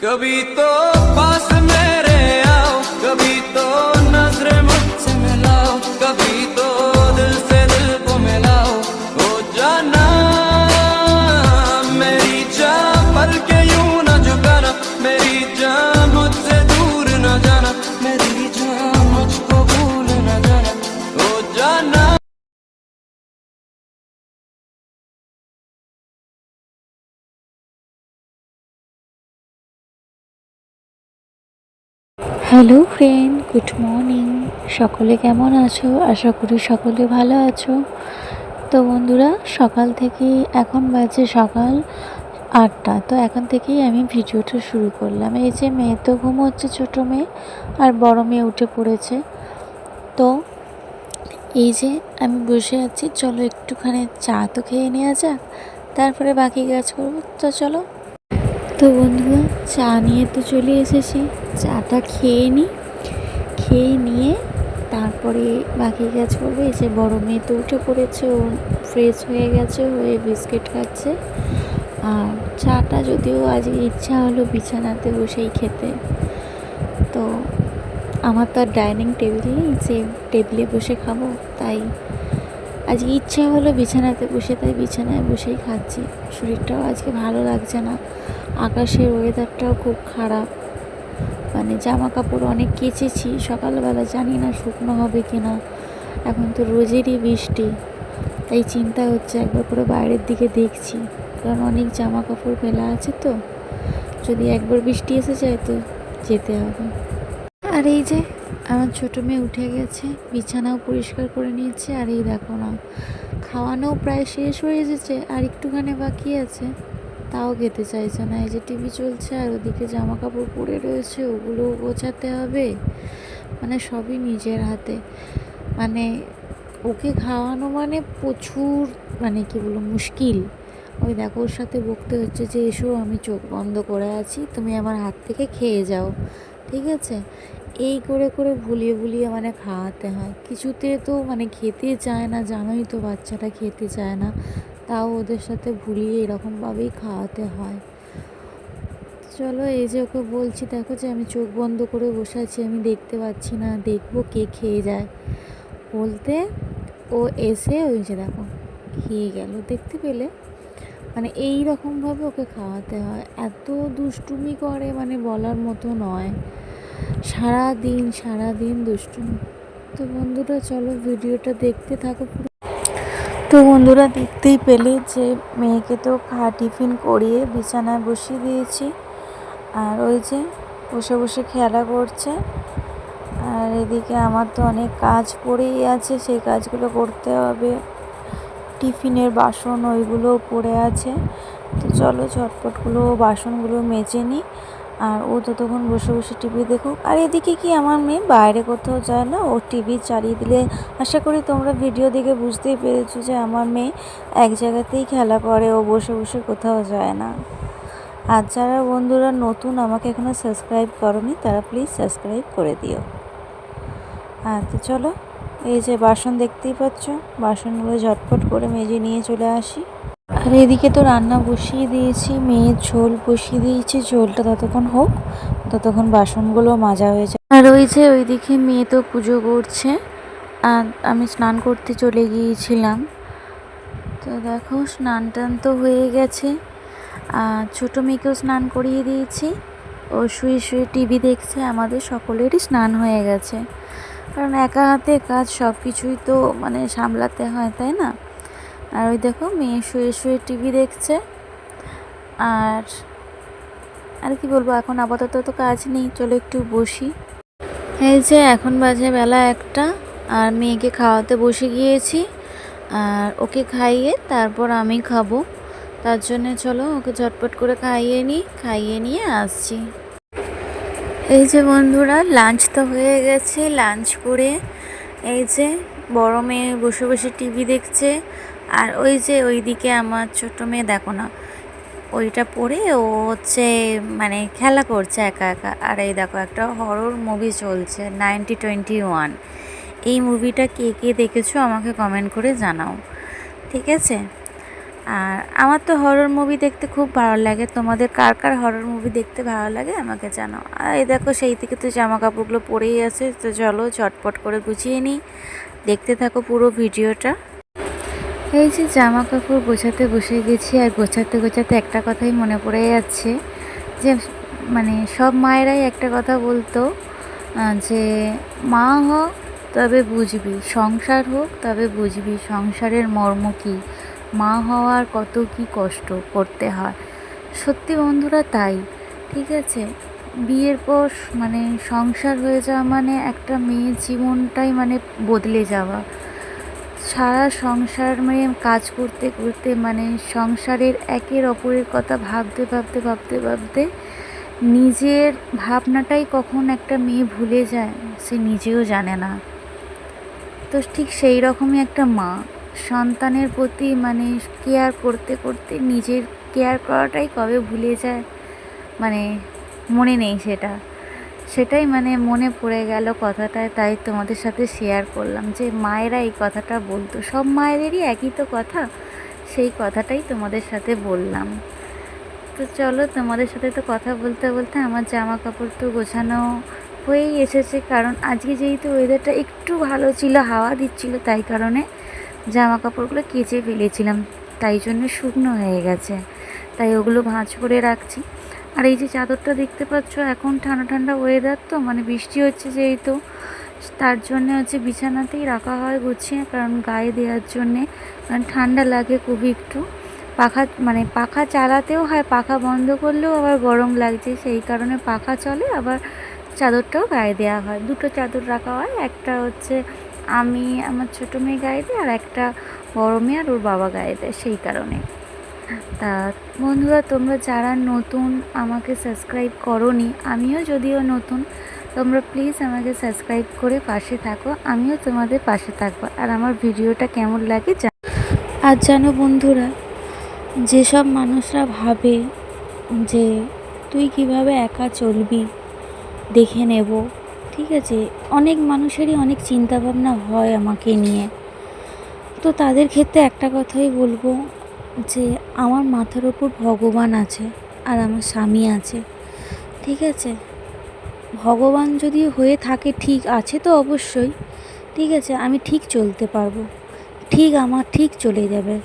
कभी तो पास হ্যালো ফ্রেন্ড, গুড মর্নিং। সকলে কেমন আছো? আশা করি সকলে ভালো আছো। তো বন্ধুরা, সকাল থেকে এখন বাজে সকাল আটটা। তো এখন থেকেই আমি ভিডিওটা শুরু করলাম। এই যে মেয়ে তো ঘুমোচ্ছে, ছোটো মেয়ে, আর বড় মেয়ে উঠে পড়েছে। তো এই যে আমি বসে আছি, চলো একটুখানি চা তো খেয়ে নেওয়া যাক। তারপরে বাকি কাজ করব। তো চলো তো বন্ধুরা, চা নিয়ে তো চলে এসেছি। চাটা খেয়ে নিই খেয়ে নিয়ে তারপরে বাকি কাজ করব যে বড় মেয়ে তো উঠে পড়েছে, ও ফ্রেশ হয়ে গেছে, হয়ে বিস্কিট খাচ্ছে। আর চাটা যদিও আজকে ইচ্ছা হলো বিছানাতে বসেই খেতে, তো আমার তো আর ডাইনিং টেবিল নেই যে টেবিলে বসে খাব, তাই আজকে ইচ্ছা হলো বিছানাতে বসে, তাই বিছানায় বসেই খাচ্ছি। শরীরটাও আজকে ভালো লাগছে না। আকাশের ওয়েদারটাও খুব খারাপ। মানে জামা কাপড় অনেক কেচেছি। সকালবেলা জানি না শুকনো হবে কি না এখন তো রোজেরই বৃষ্টি। তাই চিন্তা হচ্ছে একবার করে বাইরের দিকে দেখছি। কারণ অনেক জামা কাপড় ফেলা আছে তো। যদি একবার বৃষ্টি এসে যায় তো যেতে হবে। আর এই যে আমার ছোটো মেয়ে উঠে গেছে, বিছানাও পরিষ্কার করে নিয়েছে, আর এই দেখো না, খাওয়ানোও প্রায় শেষ হয়ে এসেছে, আর একটুখানি বাকি আছে। তাও খেতে চাইছে না, এই যে টিভি চলছে, আর ওদিকে জামা কাপড় পরে রয়েছে ওগুলো গোছাতে হবে। মানে সবই নিজের হাতে। মানে ওকে খাওয়ানো মানে প্রচুর মানে কি বলব, মুশকিল। ওই দেখো, ওর সাথে বকতে হচ্ছে যে, এসো, আমি চোখ বন্ধ করে আছি, তুমি আমার হাত থেকে খেয়ে যাও। ঠিক আছে? এই করে করে ভুলিয়ে ভুলিয়ে মানে খাওয়াতে হয়। কিছুতে তো মানে খেতে চায় না, জানোই তো বাচ্চাটা খেতে চায় না। তাও ওদের সাথে ভুলিয়ে এরকমভাবেই খাওয়াতে হয়। চলো এই যে ওকে বলছি, দেখো যে আমি চোখ বন্ধ করে বসে আছি, আমি দেখতে পাচ্ছি না, দেখব কে খেয়ে যায়। বলতে ও এসে ওই যে দেখো, খেয়ে গেল, দেখতে পেলে? মানে এই রকমভাবে ওকে খাওয়াতে হয়। এত দুষ্টুমি করে মানে বলার মতো নয়। সারা দিন সারা দিন দুষ্টুমি। তো বন্ধুরা, চলো ভিডিওটা দেখতে থাকো তো বন্ধুরা, দেখতেই পেলে যে মেয়েকে তো খা টিফিন করিয়ে বিছানায় বসিয়ে দিয়েছি। আর ওই যে বসে বসে খেলা করছে। আর এদিকে আমার তো অনেক কাজ পড়েই আছে, সেই কাজগুলো করতে হবে। টিফিনের বাসন ওইগুলোও পড়ে আছে। তো চলো ঝটপটগুলো বাসনগুলো মেজে নিই। আর ও ততক্ষণ বসে বসে টিভি দেখুক। আর এদিকে কি আমার মেয়ে বাইরে কোথাও যায় না? ও টিভি চালিয়ে দিলে আশা করি তোমরা ভিডিও দেখে বুঝতেই পেরেছ যে আমার মেয়ে এক জায়গাতেই খেলা করে, ও বসে বসে কোথাও যায় না। আর যারা বন্ধুরা নতুন আমাকে এখনও সাবস্ক্রাইব করনি, তারা প্লিজ সাবস্ক্রাইব করে দিও। হ্যাঁ তো চলো, এই যে বাসন দেখতেই পাচ্ছ, বাসনগুলো ঝটপট করে মেজে নিয়ে চলে আসি। আর এদিকে তো রান্না বসিয়ে দিয়েছি, মেয়ের ঝোল বসিয়ে দিয়েছি, ঝোলটা ততক্ষণ হোক, ততক্ষণ বাসনগুলো মাজা হয়ে যায় আর ওই যে ওইদিকে মেয়ে তো পুজো করছে, আর আমি স্নান করতে চলে গিয়েছিলাম। তো দেখো, স্নান টান তো হয়ে গেছে। আর ছোটো মেয়েকেও স্নান করিয়ে দিয়েছি। ও শুয়ে শুয়ে টিভি দেখছে, আমাদের সকলেরই স্নান হয়ে গেছে। কারণ একা হাতে কাজ সব কিছুই তো মানে সামলাতে হয়, তাই না? আর ওই দেখো মেয়ে শুয়ে শুয়ে টিভি দেখছে। আর আর কি বলব, এখন আপাতত তো কাজ নেই, চলো একটু বসি। এই যে এখন বাজে বেলা একটা, আর মেয়েকে খাওয়াতে বসে গিয়েছি। আর ওকে খাইয়ে তারপর আমি খাব। তার জন্যে চলো ওকে ঝটপট করে খাইয়ে নিই, খাইয়ে নিয়ে আসছি। এই যে বন্ধুরা লাঞ্চ তো হয়ে গেছে লাঞ্চ করে এই যে বড় মেয়ে বসে বসে টিভি দেখছে। আর ওই যে ওইদিকে আমার ছোট মেয়ে দেখো না, ওইটা পরে ও হচ্ছে মানে খেলা করছে একা একা। আর এই দেখো একটা হরর মুভি চলছে নাইনটি টোয়েন্টি ওয়ান এই মুভিটা কে কে দেখেছ আমাকে কমেন্ট করে জানাও, ঠিক আছে? আর আমার তো হরর মুভি দেখতে খুব ভালো লাগে। তোমাদের কার কার হরর মুভি দেখতে ভালো লাগে আমাকে জানাও। আর এই দেখো সেই থেকে তো জামা কাপড়গুলো পরেই আছে, তো চলো চটপট করে গুছিয়ে নিই। দেখতে থাকো পুরো ভিডিওটা। এই যে জামা কাপড় গোছাতে বসে গেছি আর গোছাতে গোছাতে একটা কথাই মনে পড়ে যাচ্ছে যে মানে সব মায়েরাই একটা কথা বলতো যে মা হোক তবে বুঝবি সংসার হোক, তবে বুঝবি সংসারের মর্ম কী। মা হওয়ার কত কি কষ্ট করতে হয়। সত্যি বন্ধুরা তাই, ঠিক আছে? বিয়ের পর মানে সংসার হয়ে যাওয়া মানে একটা মেয়ের জীবনটাই মানে বদলে যাওয়া। সারা সংসার মানে কাজ করতে করতে মানে সংসারের একের অপরের কথা ভাবতে ভাবতে ভাবতে ভাবতে নিজের ভাবনাটাই কখন একটা মেয়ে ভুলে যায়, সে নিজেও জানে না। তো ঠিক সেই রকমই একটা মা। সন্তানের প্রতি মানে কেয়ার করতে করতে নিজের কেয়ার করাটাই কবে ভুলে যায় মানে মনে নেই সেটা। সেটাই মানে মনে পড়ে গেল কথাটায়, তাই তোমাদের সাথে শেয়ার করলাম যে মায়েরা এই কথাটা বলতো। সব মায়েদেরই একই তো কথা, সেই কথাটাই তোমাদের সাথে বললাম। তো চলো তোমাদের সাথে তো কথা বলতে বলতে আমার জামা কাপড় তো গোছানো হয়েই এসেছে, কারণ আজকে যেহেতু ওয়েদারটা একটু ভালো ছিল, হাওয়া দিচ্ছিল, তাই কারণে জামা কাপড়গুলো কেচে ফেলেছিলাম, তাই জন্য শুকনো হয়ে গেছে। তাই ওগুলো ভাঁজ করে রাখছি। আর এই যে চাদরটা দেখতে পাচ্ছ, এখন ঠান্ডা ঠান্ডা ওয়েদার তো মানে বৃষ্টি হচ্ছে যেহেতু। তার জন্য হচ্ছে বিছানাতেই রাখা হয় গুছিয়ে, কারণ গায়ে দেওয়ার জন্যে, কারণ ঠান্ডা লাগে খুবই একটু। পাখা মানে পাখা চালাতেও হয়, পাখা বন্ধ করলেও আবার গরম লাগছে, সেই কারণে পাখা চলে, আবার চাদরটাও গায়ে দেওয়া হয়। দুটো চাদর রাখা হয়, একটা হচ্ছে আমি, আমার ছোটো মেয়ে গায়ে দেয়, আর একটা বড় মেয়ে আর ওর বাবা গায়ে দেয়, সেই কারণে। তা, বন্ধুরা, তোমরা যারা নতুন আমাকে সাবস্ক্রাইব করনি, আমিও যদিও নতুন, তোমরা প্লিজ আমাকে সাবস্ক্রাইব করে পাশে থাকো, আমিও তোমাদের পাশে থাকব। আর আমার ভিডিওটা কেমন লাগে আর জানো বন্ধুরা, যেসব মানুষরা ভাবে যে তুই কীভাবে একা চলবি, দেখে নেব, ঠিক আছে? অনেক মানুষেরই অনেক চিন্তাভাবনা হয় আমাকে নিয়ে। তো তাদের ক্ষেত্রে একটা কথাই বলব যে আমার মাথার ওপর ভগবান আছে আর আমার স্বামী আছে। ঠিক আছে? ভগবান যদি হয়ে থাকে, ঠিক আছে তো অবশ্যই। ঠিক আছে, আমি ঠিক চলতে পারব। ঠিক আমার ঠিক চলে যাবে।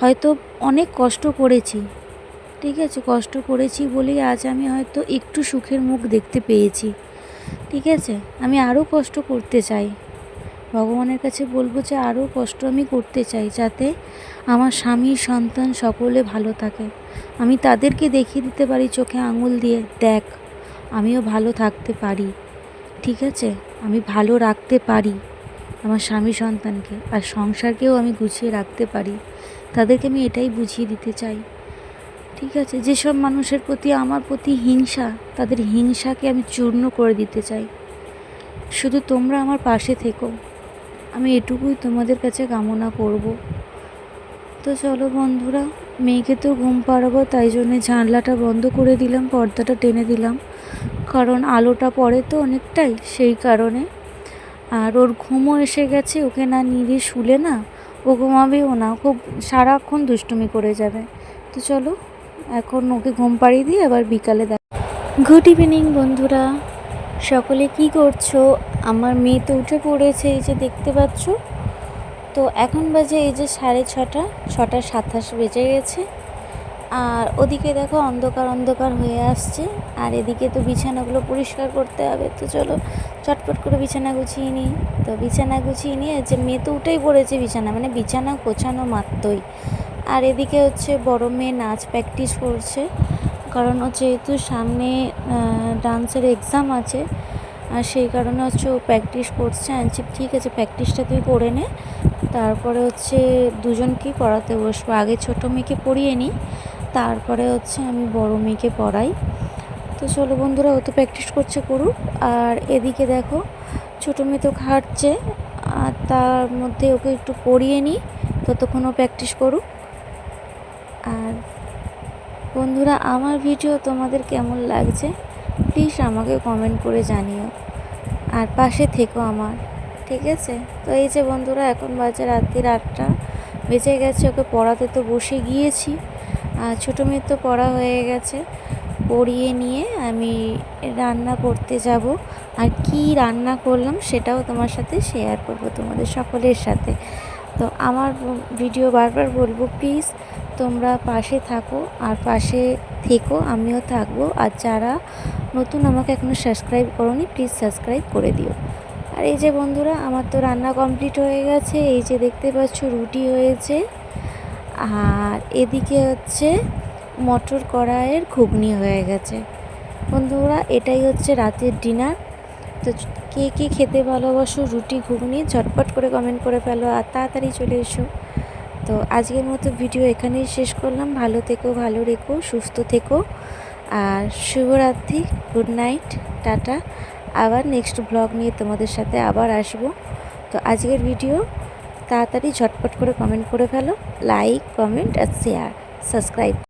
হয়তো অনেক কষ্ট করেছি। ঠিক আছে, কষ্ট করেছি বলেই আজ আমি হয়তো একটু সুখের মুখ দেখতে পেয়েছি। ঠিক আছে? আমি আরও কষ্ট করতে চাই। ভগবানের কাছে বলব যে আরও কষ্ট আমি করতে চাই যাতে আমার স্বামী, সন্তান সকলে ভালো থাকে। আমি তাদেরকে দেখিয়ে দিতে পারি চোখে আঙুল দিয়ে, দেখ, আমিও ভালো থাকতে পারি। ঠিক আছে, আমি ভালো রাখতে পারি আমার স্বামী, সন্তানকে, আর সংসারকেও আমি গুছিয়ে রাখতে পারি। তাদেরকে আমি এটাই বুঝিয়ে দিতে চাই। ঠিক আছে, যেসব মানুষের প্রতি আমার প্রতি হিংসা, তাদের হিংসাকে আমি চূর্ণ করে দিতে চাই। শুধু তোমরা আমার পাশে থেকো। আমি এটুকুই তোমাদের কাছে কামনা করব। তো চলো বন্ধুরা, মেয়েকে তো ঘুম পাড়াবো, তাই জন্যে জানলাটা বন্ধ করে দিলাম, পর্দাটা টেনে দিলাম। কারণ আলোটা পড়ে তো অনেকটাই, সেই কারণে। আর ওর ঘুমও এসে গেছে, ওকে না নিয়ে শুলে না, ও ঘুমাবেও না খুব সারাক্ষণ দুষ্টুমি করে যাবে। তো চলো, এখন ওকে ঘুম পাড়িয়ে দিয়ে আবার বিকালে দেখ গুড ইভিনিং বন্ধুরা, সকলে কি করছ? আমার মেয়ে তো উঠে পড়েছে, এই যে দেখতে পাচ্ছ। তো এখন বাজে এই যে সাড়ে ছটা ছটা সাতাশ বেজে গেছে। আর ওদিকে দেখো অন্ধকার অন্ধকার হয়ে আসছে। আর এদিকে তো বিছানাগুলো পরিষ্কার করতে হবে, তো চলো চটপট করে বিছানা গুছিয়ে নিই। তো বিছানা গুছিয়ে নিয়ে যে মেয়ে তো উঠেই পড়েছে বিছানা মানে বিছানা গোছানো মাত্রই। আর এদিকে হচ্ছে বড় মেয়ে নাচ প্র্যাকটিস করছে। কারণ ও যেহেতু সামনে ডান্সের এক্সাম আছে আর সেই কারণে হচ্ছে ও প্র্যাকটিস করছে। বলছি, ঠিক আছে প্র্যাকটিসটা তুই করে নে। তারপরে হচ্ছে দুজনকেই পড়াতে বসবো? আগে ছোটো মেয়েকে পড়িয়ে নিই। তারপরে হচ্ছে আমি বড় মেয়েকে পড়াই। তো চলো বন্ধুরা ও তো প্র্যাকটিস করছে করুক। আর এদিকে দেখো ছোটো মেয়ে তো খাটছে আর তার মধ্যে ওকে একটু পড়িয়ে নিই। ততক্ষণ ও প্র্যাকটিস করুক। আর বন্ধুরা আমার ভিডিও তোমাদের কেমন লাগছে? প্লিজ আমাকে কমেন্ট করে জানিও। আর পাশে থেকো আমার, ঠিক আছে? তো এই যে বন্ধুরা, এখন বাজে রাত্রির আটটা, বেঁচে গেছে, ওকে পড়াতে তো বসে গিয়েছি। আর ছোটো মেয়ের তো পড়া হয়ে গেছে, পড়িয়ে নিয়ে আমি রান্না করতে যাব। আর কি রান্না করলাম সেটাও তোমার সাথে শেয়ার করব তোমাদের সকলের সাথে। তো আমার ভিডিও বারবার বলব প্লিজ তোমরা পাশে থাকো আর পাশে থেকো, আমিও থাকব। আর যারা নতুন আমাকে এখনও সাবস্ক্রাইব করোনি প্লিজ সাবস্ক্রাইব করে দিও। আর এই যে বন্ধুরা, আমার তো রান্না কমপ্লিট হয়ে গেছে, এই যে দেখতে পাচ্ছ রুটি হয়েছে। আর এদিকে হচ্ছে মটর কড়াইয়ের ঘুগনি হয়ে গেছে। বন্ধুরা, এটাই হচ্ছে রাতের ডিনার তো কে কে খেতে ভালোবাসো, রুটি, ঘুগনি, ঝটপট করে কমেন্ট করে ফেলো আর তাড়াতাড়ি চলে এসো। তো আজকের মতো ভিডিও এখানেই শেষ করলাম। ভালো থেকো, ভালো রেখো, সুস্থ থেকো আর শুভরাত্রি গুড নাইট টাটা। আবার নেক্সট ব্লগ নিয়ে তোমাদের সাথে আবার আসব। তো আজকের ভিডিও তাড়াতাড়ি ঝটপট করে কমেন্ট করে ফেলো লাইক কমেন্ট আর শেয়ার সাবস্ক্রাইব